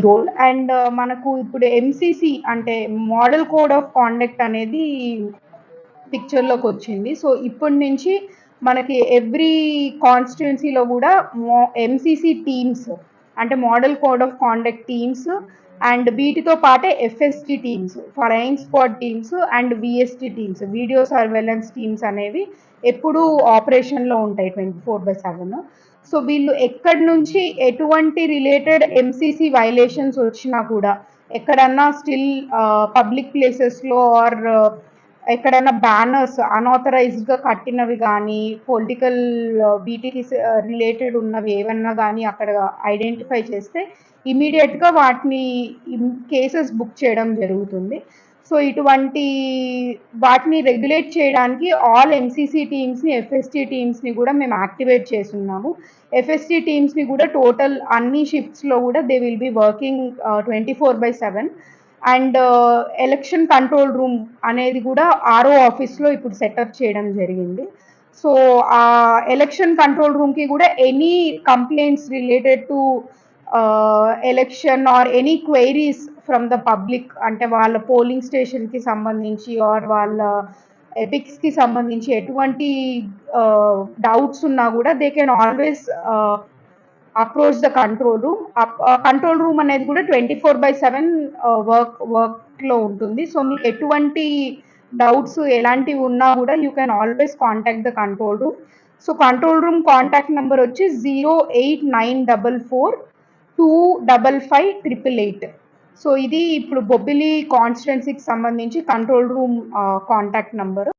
Role and uh, మనకు ఇప్పుడు MCC అంటే మోడల్ కోడ్ ఆఫ్ కాండక్ట్ అనేది పిక్చర్లోకి వచ్చింది. సో ఇప్పటి నుంచి మనకి ఎవ్రీ కాన్స్టిట్యున్సీలో కూడా ఎంసీసీ టీమ్స్ అంటే model code of conduct teams and వీటితో పాటే FST teams flying squad teams and VST teams video surveillance teams అనేవి ఎప్పుడూ ఆపరేషన్లో ఉంటాయి twenty four by seven. So వీళ్ళు ఎక్కడి నుంచి ఎటువంటి రిలేటెడ్ ఎంసీసీ వైలేషన్స్ వచ్చినా కూడా ఎక్కడన్నా స్టిల్ పబ్లిక్ ప్లేసెస్లో ఆర్ ఎక్కడైనా బ్యానర్స్ అన్ఆథరైజ్డ్గా కట్టినవి కానీ పొలిటికల్ వీటికి రిలేటెడ్ ఉన్నవి ఏమన్నా కానీ అక్కడ ఐడెంటిఫై చేస్తే ఇమీడియట్గా వాటిని కేసెస్ బుక్ చేయడం జరుగుతుంది. సో ఇటువంటి వాటిని రెగ్యులేట్ చేయడానికి ఆల్ ఎంసీసీ టీమ్స్ని ఎఫ్ఎస్టీ టీమ్స్ని కూడా మేము యాక్టివేట్ చేస్తున్నాము. ఎఫ్ఎస్టీ టీమ్స్ని కూడా టోటల్ అన్ని షిఫ్ట్స్లో కూడా they will be working twenty four by seven and election control room అనేది కూడా ఆర్ఓ ఆఫీస్లో ఇప్పుడు సెటప్ చేయడం జరిగింది. సో ఆ ఎలక్షన్ కంట్రోల్ రూమ్కి కూడా any complaints related to election or any queries from the public అంటే వాళ్ళ పోలింగ్ స్టేషన్కి సంబంధించి ఆర్ వాళ్ళ ఎపిక్స్కి సంబంధించి ఎటువంటి డౌట్స్ ఉన్నా కూడా they can always approach the control room control room అనేది కూడా twenty four by seven work వర్క్లో ఉంటుంది. సో మీకు ఎటువంటి డౌట్స్ ఎలాంటివి ఉన్నా కూడా you can always contact the control room so control room contact number వచ్చి zero eight nine double four two double five triple eight so ఇది ఇప్పుడు బొబ్బిలి కాన్స్టిట్యున్సీకి సంబంధించి కంట్రోల్ రూమ్ కాంటాక్ట్ నెంబర్